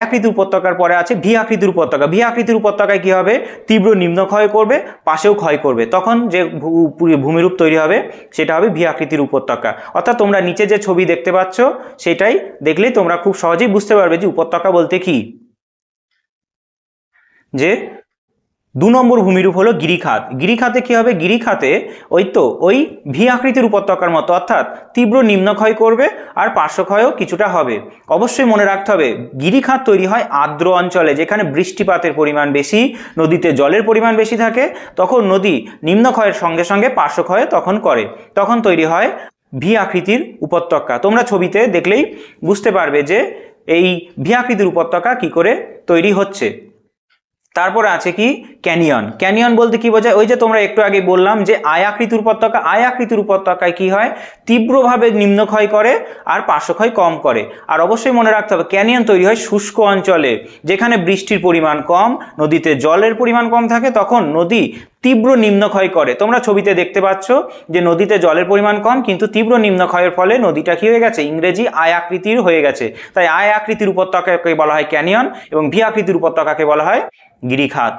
আকৃতির উপত্যকার পরে আছে ভি আকৃতির উপত্যকা। ভি আকৃতির উপত্যকায় কি হবে? তীব্র নিম্ন ক্ষয় করবে, পাশেও ক্ষয় করবে। তখন যে ভূমিরূপ তৈরি হবে, সেটা হবে ভি আকৃতির উপত্যকা। অর্থাৎ তোমরা নিচে যে ছবি দেখতে পাচ্ছ, সেটাই দেখলেই তোমরা খুব সহজেই বুঝতে পারবে যে উপত্যকা বলতে কি? যে দু নম্বর ভূমিরূপ হলো গিরিখাত। গিরিখাতে কি হবে? গিরিখাতে ওই তো, ওই ভি আকৃতির উপত্যকার মতো, অর্থাৎ তীব্র নিম্নক্ষয় করবে আর পার্শ্বক্ষয়ও কিছুটা হবে। অবশ্যই মনে রাখতে হবে, গিরিখাত তৈরি হয় আর্দ্র অঞ্চলে, যেখানে বৃষ্টিপাতের পরিমাণ বেশি, নদীতে জলের পরিমাণ বেশি থাকে, তখন নদী নিম্নক্ষয়ের সঙ্গে সঙ্গে পার্শ্বক্ষয় তখন করে। তখন তৈরি হয় ভি আকৃতির উপত্যকা। তোমরা ছবিতে দেখলেই বুঝতে পারবে যে এই ভি আকৃতির উপত্যকা কি করে তৈরি হচ্ছে। তারপরে আছে কি? ক্যানিয়ন। ক্যানিয়ন বলতে কি বোঝায়? ওই যে তোমরা একটু আগে বললাম যে আয়াকৃতির উপত্যকা আয়াকৃতির উপত্যকায় কি হয়? তীব্রভাবে নিম্নক্ষয় করে আর পার্শ্বক্ষয় কম করে। আর অবশ্যই মনে রাখতে হবে, ক্যানিয়ন তৈরি হয় শুষ্ক অঞ্চলে। যেখানে বৃষ্টির পরিমাণ কম, নদীতে জলের পরিমাণ কম থাকে, তখন নদী তীব্র নিম্নক্ষয় করে। তোমরা ছবিতে দেখতে পাচ্ছ যে নদীতে জলের পরিমাণ কম, কিন্তু তীব্র নিম্নক্ষয়ের ফলে নদীটা কী হয়ে গেছে? ইংরেজি আয় আকৃতির হয়ে গেছে। তাই আয় আকৃতির উপত্যকাকে বলা হয় ক্যানিয়ন এবং ভি আকৃতির উপত্যকাকে বলা হয় গিরিখাত।